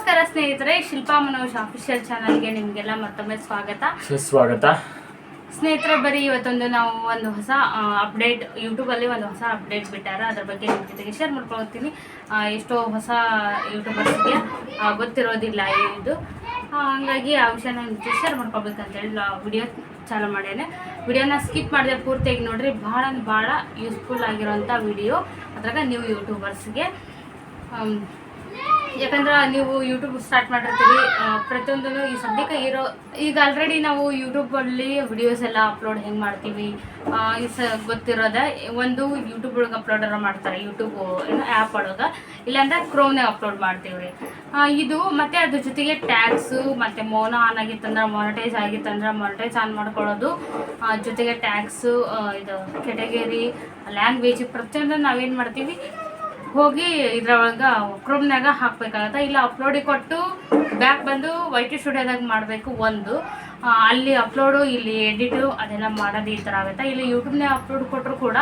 ನಮಸ್ಕಾರ ಸ್ನೇಹಿತರೆ ಶಿಲ್ಪಾ ಮನೋಜ್ ಅಫಿಷಿಯಲ್ ಚಾನಲ್ಗೆ ನಿಮಗೆಲ್ಲ ಮತ್ತೊಮ್ಮೆ ಸ್ವಾಗತ. ಸುಸ್ವಾಗತ. ಸ್ನೇಹಿತರೆ ಬರೀ ಇವತ್ತೊಂದು ನಾವು ಒಂದು ಹೊಸ ಅಪ್ಡೇಟ್ ಯೂಟ್ಯೂಬಲ್ಲಿ ಒಂದು ಹೊಸ ಅಪ್ಡೇಟ್ ಬಿಟ್ಟಾರ. ಅದ್ರ ಬಗ್ಗೆ ನಿಮ್ಮ ಜೊತೆಗೆ ಶೇರ್ ಮಾಡ್ಕೊಳ್ತೀನಿ. ಎಷ್ಟೋ ಹೊಸ ಯೂಟ್ಯೂಬರ್ಸ್ಗೆ ಗೊತ್ತಿರೋದಿಲ್ಲ ಇದು. ಹಾಗಾಗಿ ಆ ವಿಷಯನ ನಿಮ್ಮ ಜೊತೆ ಶೇರ್ ಮಾಡ್ಕೊಬೇಕಂತೇಳಿ ವಿಡಿಯೋ ಚಾಲು ಮಾಡೇನೆ ವಿಡಿಯೋನ ಸ್ಕಿಪ್ ಮಾಡಿದೆ ಪೂರ್ತಿಯಾಗಿ ನೋಡ್ರಿ ಭಾಳ ಭಾಳ ಯೂಸ್ಫುಲ್ ಆಗಿರೋಂಥ ವಿಡಿಯೋ ಅದ್ರಾಗ ನೀವು ಯೂಟ್ಯೂಬರ್ಸ್ಗೆ ಯಾಕಂದ್ರೆ ನೀವು ಯೂಟ್ಯೂಬ್ ಸ್ಟಾರ್ಟ್ ಮಾಡಿರ್ತೀರಿ ಪ್ರತಿಯೊಂದು ಪ್ರತಿಯೊಂದನ್ನು ಈ ಸದ್ಯಕ್ಕೆ ಇರೋ ಈಗ ಆಲ್ರೆಡಿ ನಾವು ಯೂಟ್ಯೂಬಲ್ಲಿ ವಿಡಿಯೋಸ್ ಎಲ್ಲ ಅಪ್ಲೋಡ್ ಹೆಂಗೆ ಮಾಡ್ತೀವಿ ಸ ಗೊತ್ತಿರೋದ, ಒಂದು ಯೂಟ್ಯೂಬ್ ಒಳಗೆ ಅಪ್ಲೋಡ್ ಎಲ್ಲ ಮಾಡ್ತಾರೆ ಯೂಟ್ಯೂಬ್ ಏನು ಆ್ಯಪ್ ಒಳಗೆ, ಇಲ್ಲಾಂದ್ರೆ ಕ್ರೋಮ್ನಾಗ ಅಪ್ಲೋಡ್ ಮಾಡ್ತೀವಿ ಇದು ಮತ್ತೆ ಅದ್ರ ಜೊತೆಗೆ ಟ್ಯಾಕ್ಸು ಮತ್ತು ಮೋನ ಆನ್ ಆಗಿತ್ತಂದ್ರೆ ಮೊನಟೈಸ್ ಆಗಿತ್ತಂದ್ರೆ ಮೊನಟೈಸ್ ಆನ್ ಮಾಡ್ಕೊಳ್ಳೋದು ಜೊತೆಗೆ ಟ್ಯಾಕ್ಸು ಇದು ಕೆಟಗರಿ ಲ್ಯಾಂಗ್ವೇಜ್ ಪ್ರತಿಯೊಂದು ನಾವೇನು ಮಾಡ್ತೀವಿ ಹೋಗಿ ಇದ್ರೊಳಗೆ ಕ್ರೋಮ್ನಾಗ ಹಾಕ್ಬೇಕಾಗತ್ತೆ. ಇಲ್ಲ ಅಪ್ಲೋಡಿಗೆ ಕೊಟ್ಟು ಬ್ಯಾಕ್ ಬಂದು ವೈಟಿ ಸ್ಟುಡಿಯೋದಾಗ ಮಾಡಬೇಕು ಒಂದು. ಅಲ್ಲಿ ಅಪ್ಲೋಡು ಇಲ್ಲಿ ಎಡಿಟು ಅದೆಲ್ಲ ಮಾಡೋದು ಈ ಥರ ಆಗುತ್ತೆ. ಇಲ್ಲಿ ಯೂಟ್ಯೂಬ್ನಾಗ ಅಪ್ಲೋಡ್ ಕೊಟ್ಟರು ಕೂಡ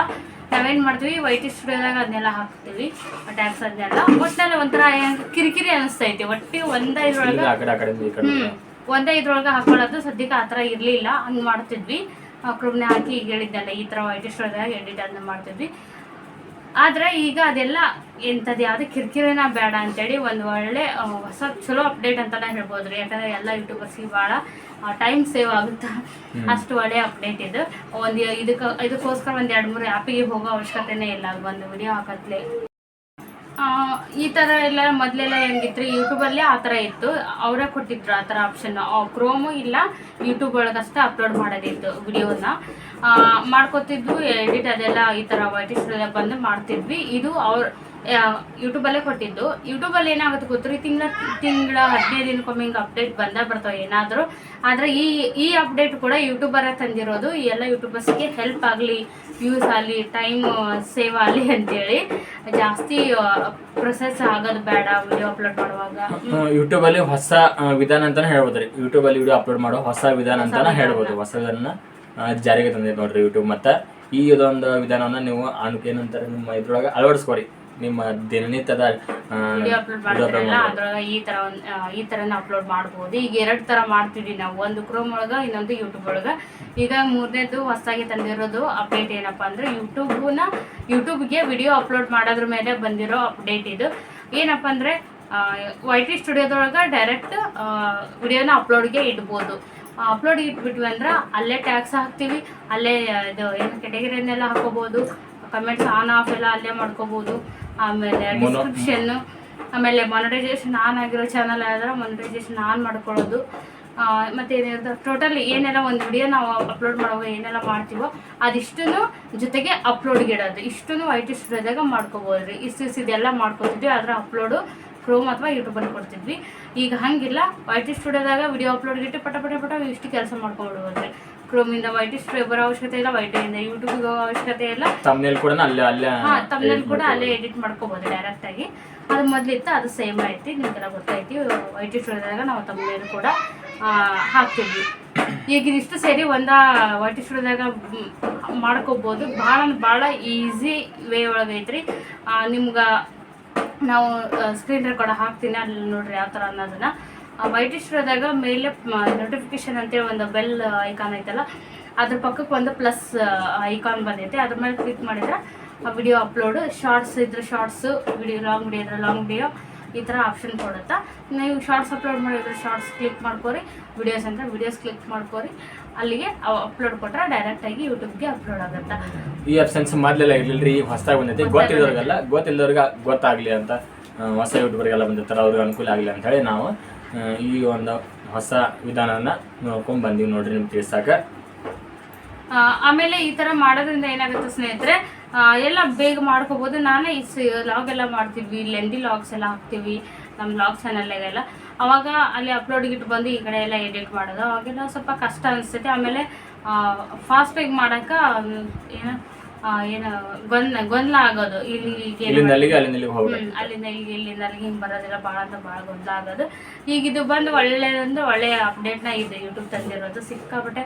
ನಾವೇನು ಮಾಡ್ತೀವಿ ವೈಟಿ ಸ್ಟುಡಿಯೋದಾಗ ಅದನ್ನೆಲ್ಲ ಹಾಕ್ತೀವಿ ಟ್ಯಾಕ್ಸ್ ಅದನ್ನೆಲ್ಲ. ಒಟ್ಟಿನಲ್ಲಿ ಒಂಥರ ಕಿರಿಕಿರಿ ಅನಿಸ್ತೈತಿ. ಒಟ್ಟಿ ಒಂದೇ ಇದ್ರೊಳಗೆ ಹ್ಞೂ ಒಂದೇ ಇದ್ರೊಳಗೆ ಹಾಕೊಳ್ಳೋದು. ಸದ್ಯಕ್ಕೆ ಆ ಥರ ಇರಲಿಲ್ಲ. ಹಂಗೆ ಮಾಡ್ತಿದ್ವಿ. ಕ್ರೂಮ್ನೇ ಹಾಕಿ ಈಗ ಹೇಳಿದ್ದೆಲ್ಲ ಈ ಥರ ವೈಟ್ ಸ್ಟುಡಿಯೋದಾಗ ಎಡಿಟ್ ಅದನ್ನ ಮಾಡ್ತಿದ್ವಿ. ಆದರೆ ಈಗ ಅದೆಲ್ಲ ಎಂಥದ್ದು ಯಾವುದೇ ಕಿರಿಕಿರಿನ ಬೇಡ ಅಂತೇಳಿ ಒಂದು ಒಳ್ಳೆ ಹೊಸ ಚಲೋ ಅಪ್ಡೇಟ್ ಅಂತಲೇ ಹೇಳ್ಬೋದ್ರಿ. ಯಾಕಂದ್ರೆ ಎಲ್ಲಾ ಎಲ್ಲ ಯೂಟ್ಯೂಬರ್ಸ್ಗೆ ಭಾಳ ಟೈಮ್ ಸೇವ್ ಆಗುತ್ತೆ? ಅಷ್ಟು ಒಳ್ಳೆ ಅಪ್ಡೇಟ್ ಇದು. ಒಂದು ಇದಕ್ಕೆ ಇದಕ್ಕೋಸ್ಕರ ಒಂದು ಎರಡು ಮೂರು ಆ್ಯಪಿಗೆ ಹೋಗೋ ಅವಶ್ಯಕತೆನೇ ಇಲ್ಲ. ಒಂದು ವಿಡಿಯೋ ಹಾಕತ್ಲೆ. ಈ ಥರ ಎಲ್ಲ ಮೊದಲೆಲ್ಲ ಹೆಂಗಿತ್ತು ಯೂಟ್ಯೂಬಲ್ಲಿ ಆ ಥರ ಇತ್ತು. ಅವರೇ ಕೊಟ್ಟಿದ್ರು ಆ ಥರ ಆಪ್ಷನ್ ಕ್ರೋಮು ಇಲ್ಲ ಯೂಟ್ಯೂಬ್ ಒಳಗಷ್ಟೇ ಅಪ್ಲೋಡ್ ಮಾಡೋದಿತ್ತು ವಿಡಿಯೋನ ಮಾಡ್ಕೊತಿದ್ವು ಎಡಿಟ್ ಅದೆಲ್ಲ ಈ ಥರ ವೈಟಿಸ್ ಬಂದು ಮಾಡ್ತಿದ್ವಿ. ಇದು ಅವ್ರ ಯೂಟ್ಯೂಬಲ್ಲೇ ಕೊಟ್ಟಿದ್ದು. ಯೂಟ್ಯೂಬಲ್ಲಿ ಏನಾಗುತ್ತೆ ಗೊತ್ತ್ರಿ? ತಿಂಗಳ ತಿಂಗಳ ಹದಿನೈದು ದಿನಕ್ಕೊಮ್ಮೆ ಹಿಂಗೆ ಅಪ್ಡೇಟ್ ಬಂದೇ ಬರ್ತಾವೆ ಏನಾದರೂ. ಆದರೆ ಈ ಈ ಅಪ್ಡೇಟ್ ಕೂಡ ಯೂಟ್ಯೂಬರೇ ತಂದಿರೋದು. ಈ ಎಲ್ಲ ಯೂಟ್ಯೂಬರ್ಸ್ಗೆ ಹೆಲ್ಪ್ ಆಗಲಿ ವ್ಯೂಸ್ ಆಗಲಿ ಟೈಮ್ ಸೇವ್ ಆಗಲಿ ಅಂತೇಳಿ ಜಾಸ್ತಿ ಪ್ರೊಸೆಸ್ ಆಗೋದು ಬೇಡ ವಿಡಿಯೋ ಅಪ್ಲೋಡ್ ಮಾಡುವಾಗ. ಯೂಟ್ಯೂಬಲ್ಲಿ ಹೊಸ ವಿಧಾನ ಅಂತಾನೆ ಹೇಳ್ಬೋದು ರೀ ಯೂಟ್ಯೂಬಲ್ಲಿ ವಿಡಿಯೋ ಅಪ್ಲೋಡ್ ಮಾಡೋ ಹೊಸ ವಿಧಾನ ಅಂತಾನೆ ಹೇಳ್ಬೋದು. ಹೊಸ ವಿಧಾನ ಜಾರಿಗೆ ತಂದಿದೆ ನೋಡ್ರಿ ಯೂಟ್ಯೂಬ್ ಮತ್ತು. ಈ ಇದೊಂದು ವಿಧಾನವನ್ನ ನೀವು ಏನಂತಾರೆ ನಿಮ್ಮ ಇದ್ರೊಳಗೆ ಅಳವಡಿಸ್ಕೊರಿ. ನಿಮ್ಮ ದಿನನಿತ್ಯದ ವಿಡಿಯೋ ಅಪ್ಲೋಡ್ ಮಾಡ್ತಾರಲ್ಲ ಅದ್ರೊಳಗೆ ಈ ತರ ಒಂದು ಈ ಥರನ ಅಪ್ಲೋಡ್ ಮಾಡಬಹುದು ಈಗ ಎರಡು ತರ ಮಾಡ್ತೀವಿ ನಾವು. ಒಂದು ಕ್ರೋಮ್ ಒಳಗ ಇನ್ನೊಂದು ಯೂಟ್ಯೂಬ್ ಒಳಗ. ಈಗ ಮೂರನೇದು ಹೊಸದಾಗಿ ತಂದಿರೋದು ಅಪ್ಡೇಟ್ ಏನಪ್ಪಾ ಅಂದ್ರೆ ಯೂಟ್ಯೂಬ್ನ ಯೂಟ್ಯೂಬ್ಗೆ ವಿಡಿಯೋ ಅಪ್ಲೋಡ್ ಮಾಡೋದ್ರ ಮೇಲೆ ಬಂದಿರೋ ಅಪ್ಡೇಟ್ ಇದು. ಏನಪ್ಪ ಅಂದರೆ ವೈ ಟಿ ಸ್ಟುಡಿಯೋದೊಳಗ ಡೈರೆಕ್ಟ್ ವಿಡಿಯೋನ ಅಪ್ಲೋಡ್ಗೆ ಇಡ್ಬೋದು. ಅಪ್ಲೋಡ್ ಇಟ್ಬಿಟ್ವಿ ಅಂದ್ರೆ ಅಲ್ಲೇ ಟ್ಯಾಕ್ಸ್ ಹಾಕ್ತೀವಿ ಅಲ್ಲೇ ಇದು ಏನು ಕೆಟಗರಿಯನ್ನೆಲ್ಲ ಹಾಕೋಬೋದು. ಕಮೆಂಟ್ಸ್ ಆನ್ ಆಫ್ ಎಲ್ಲ ಅಲ್ಲೇ ಮಾಡ್ಕೋಬೋದು. ಆಮೇಲೆ ಡಿಸ್ಕ್ರಿಪ್ಷನ್ನು ಡಿಸ್ಕ್ರಿಪ್ಷನ್ ಆಮೇಲೆ ಮಾನಿಟೈಸೇಷನ್ ಆನ್ ಆಗಿರೋ ಚಾನಲ್ ಆದರೆ ಮಾನಿಟೈಸೇಷನ್ ಆನ್ ಮಾಡ್ಕೊಳ್ಳೋದು. ಮತ್ತು ಏನಿರುತ್ತೆ ಟೋಟಲ್ ಏನೆಲ್ಲ ಒಂದು ವಿಡಿಯೋ ನಾವು ಅಪ್ಲೋಡ್ ಮಾಡುವಾಗ ಏನೆಲ್ಲ ಮಾಡ್ತೀವೋ ಅದಿಷ್ಟನ್ನು ಜೊತೆಗೆ ಅಪ್ಲೋಡ್ಗೆ ಇಡೋದು ಇಷ್ಟನ್ನು ವೈಟ್ ಸ್ಟುಡಿಯೋದಾಗ ಮಾಡ್ಕೋಬೋದು ರೀ ಇಷ್ಟು ಇದೆಲ್ಲ ಮಾಡ್ಕೊತಿದ್ವಿ ಆದರೆ ಅಪ್ಲೋಡು ಕ್ರೋಮ್ ಅಥವಾ ಯೂಟ್ಯೂಬಲ್ಲಿ ಕೊಡ್ತಿದ್ವಿ. ಈಗ ಹಂಗಿಲ್ಲ ವೈಟ್ ಸ್ಟುಡಿಯೋದಾಗ ವಿಡಿಯೋ ಅಪ್ಲೋಡ್ ಇಟ್ಟು ಪಟ ಪಟ ಪಟ ಇಷ್ಟು ಕೆಲಸ ಮಾಡ್ಕೊಂಡ್ಬಿಡ್ಬೋದು ರೀ ಕ್ರೋಮಿಂದ ವೈಟ್ ಸ್ಟ್ರೈಬರ್ ಬರೋ ಅವಶ್ಯಕತೆ ಇಲ್ಲ ವೈಟಿಂದ ಯೂಟ್ಯೂಬ್ಗೆ ಹೋಗೋ ಅವಶ್ಯಕತೆ ಇಲ್ಲ. Thumbnail ಕೂಡ ಅಲ್ಲೇ ಅಲ್ಲೇ ಹಾ ತಮ್ಮಲ್ಲಿ ಕೂಡ ಅಲ್ಲೇ ಎಡಿಟ್ ಮಾಡ್ಕೋಬಹುದು ಡೈರೆಕ್ಟ್ ಆಗಿ. ಅದು ಮೊದ್ಲಿತ್ತು ಅದು ಸೇಮ್ ಐತಿ ನಿಮ್ಗೆಲ್ಲ ಗೊತ್ತೈತಿ ವೈಟ್ ಸ್ಟುಡಿಯೋದಾಗ ನಾವು ತಮ್ನೇಲ್ ಕೂಡ ಆ, ಹಾಕ್ತಿದ್ವಿ. ಈಗ ಇಷ್ಟು ಸೇರಿ ಒಂದ ವೈಟ್ ಸ್ಟುಡಿಯೋದಾಗ ಮಾಡ್ಕೋಬೋದು. ಭಾಳ ಭಾಳ ಈಸಿ ವೇ ಒಳಗೆ ಐತ್ರಿ. ನಿಮ್ಗೆ ನಾವು ಸ್ಕ್ರೀನ್ ರೆಕಾರ್ಡ್ ಹಾಕ್ತೀನಿ ಅಲ್ಲಿ ನೋಡ್ರಿ ಯಾವ ತರ ಅನ್ನೋದನ್ನ. ವೈಟ್ ಹೋದಾಗ ಮೇಲೆ ನೋಟಿಫಿಕೇಶನ್ ಅಂತೇಳಿ ಒಂದು ಬೆಲ್ ಐಕಾನ್ ಐತಲ್ಲ ಅದ್ರ ಪಕ್ಕಕ್ಕೆ ಒಂದು ಪ್ಲಸ್ ಐಕಾನ್ ಬಂದೈತೆ. ಅದ್ರ ಮೇಲೆ ಕ್ಲಿಕ್ ಮಾಡಿದ್ರೆ ವಿಡಿಯೋ ಅಪ್ಲೋಡು ಶಾರ್ಟ್ಸ್ ಇದ್ರೆ ಶಾರ್ಟ್ಸು ವಿಡಿಯೋ ಲಾಂಗ್ ವಿಡಿಯೋ ಇದ್ರೆ ಲಾಂಗ್ ವಿಡಿಯೋ ಈ ಥರ ಆಪ್ಷನ್ ಕೊಡುತ್ತಾ. ನೀವು ಶಾರ್ಟ್ಸ್ ಅಪ್ಲೋಡ್ ಮಾಡಿದ್ರೆ ಶಾರ್ಟ್ಸ್ ಕ್ಲಿಕ್ ಮಾಡ್ಕೊರಿ ವಿಡಿಯೋಸ್ ಅಂದರೆ ವಿಡಿಯೋಸ್ ಕ್ಲಿಕ್ ಮಾಡ್ಕೊರಿ. ಅಲ್ಲಿಗೆ ಅಪ್ಲೋಡ್ ಕೊಟ್ಟರೆ ಡೈರೆಕ್ಟಾಗಿ ಯೂಟ್ಯೂಬ್ಗೆ ಅಪ್ಲೋಡ್ ಆಗುತ್ತೆ. ಈ ಆಪ್ಷನ್ಸ್ ಮೊದಲೆಲ್ಲ ಇರಲಿಲ್ಲ ಈಗ ಹೊಸದಾಗಿ ಬಂದೈತಿ. ಗೊತ್ತಿಲ್ಲದವ್ರಿಗೆಲ್ಲ ಗೊತ್ತಿಲ್ಲದವ್ರಿಗೆ ಗೊತ್ತಾಗ್ಲಿ ಅಂತ ಆ, ಹೊಸ ಯೂಟ್ಯೂಬರ್ಗೆಲ್ಲ ಬಂದಿರ್ತಾರೆ ಅವ್ರಿಗೆ ಅನುಕೂಲ ಆಗಲಿ ಅಂತ ಹೇಳಿ ನಾವು ಆ, ಈ ಒಂದು ಹೊಸ ವಿಧಾನನ ನೋಡ್ಕೊಂಡ್ ಬಂದೀವಿ ನೋಡ್ರಿ ನಿಮ್ಗೆ ತಿಳಿಸಾಕ. ಆಮೇಲೆ ಈ ತರ ಮಾಡೋದ್ರಿಂದ ಏನಾಗುತ್ತೆ ಸ್ನೇಹಿತರೆ ಎಲ್ಲ ಬೇಗ ಮಾಡ್ಕೋಬೋದು. ನಾನೇ ಈ ಲಾಗ್ ಎಲ್ಲ ಮಾಡ್ತೀವಿ ಲೆಂದಿ ಲಾಗ್ಸ್ ಎಲ್ಲ ಹಾಕ್ತೀವಿ ನಮ್ಮ ಲಾಗ್ ಚಾನಲ್ಗೆಲ್ಲ ಅವಾಗ ಅಲ್ಲಿ ಅಪ್ಲೋಡ್ ಇಟ್ಟು ಬಂದು ಈ ಕಡೆ ಎಲ್ಲ ಎಡಿಟ್ ಮಾಡೋದು. ಅವಾಗೆಲ್ಲ ಸ್ವಲ್ಪ ಕಷ್ಟ ಅನಿಸ್ತೈತೆ. ಆಮೇಲೆ ಫಾಸ್ಟ್ ಆಗಿ ಏನು ಆ, ಏನು ಏನ ಗೊಂದಲ ಆಗೋದು. ಇಲ್ಲಿ ಇಲ್ಲಿಂದ ಅಲ್ಲಿಗೆ ಇಲ್ಲಿಂದ ಅಲ್ಲಿಗೆ ಹಿಂಗೆ ಬರೋದಿಲ್ಲ. ಭಾಳ ಅಂತ ಬಹಳ ಗೊಂದಲ ಆಗೋದು. ಈಗ ಇದು ಬಂದು ಒಳ್ಳೆಯದೊಂದು ಒಳ್ಳೆಯ ಅಪ್ಡೇಟ್ನ ಇದೆ ಯೂಟ್ಯೂಬ್ ತಂದಿರೋದು. ಸಿಕ್ಕಾಪಟ್ಟೆ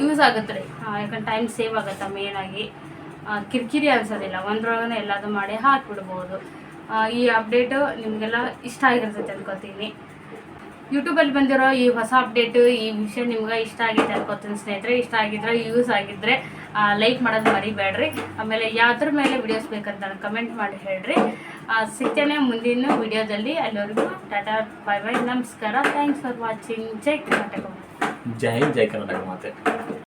ಯೂಸ್ ಆಗುತ್ತೆ ರೀ. ಯಾಕಂದ್ರೆ ಟೈಮ್ ಸೇವ್ ಆಗುತ್ತೆ ಮೇನಾಗಿ ಕಿರಿಕಿರಿ ಅನ್ಸೋದಿಲ್ಲ. ಒಂದ್ರೊಳಗನ ಎಲ್ಲದು ಮಾಡಿ ಹಾಕ್ಬಿಡ್ಬೋದು. ಆ, ಈ ಅಪ್ಡೇಟು ನಿಮಗೆಲ್ಲ ಇಷ್ಟ ಆಗಿರ್ತೈತೆ ಅನ್ಕೋತೀನಿ. ಯೂಟ್ಯೂಬಲ್ಲಿ ಬಂದಿರೋ ಈ ಹೊಸ ಅಪ್ಡೇಟ್ ಈ ವಿಷಯ ನಿಮ್ಗೆ ಇಷ್ಟ ಆಗೈತೆ ಅನ್ಕೋತೀನಿ ಸ್ನೇಹಿತರೆ. ಇಷ್ಟ ಆಗಿದ್ರೆ ಯೂಸ್ ಆಗಿದ್ರೆ ಲೈಕ್ ಮಾಡೋದು ಮರಿಬೇಡ್ರಿ. ಆಮೇಲೆ ಯಾವ್ದ್ರ ಮೇಲೆ ವಿಡಿಯೋಸ್ ಬೇಕಂತ ಕಮೆಂಟ್ ಮಾಡಿ ಹೇಳ್ರಿ. ಸಿಗ್ತೇನೆ ಮುಂದಿನ ವಿಡಿಯೋದಲ್ಲಿ ಅಲ್ಲಿವರೆಗೂ ಟಾಟಾ ಬೈ ಬೈ ನಮಸ್ಕಾರ. ಥ್ಯಾಂಕ್ಸ್ ಫಾರ್ ವಾಚಿಂಗ್ ಜೈ ಕರ್ನಾಟಕ ಜೈ ಜೈ ಕರ್ನಾಟಕ ಮಾತೆ.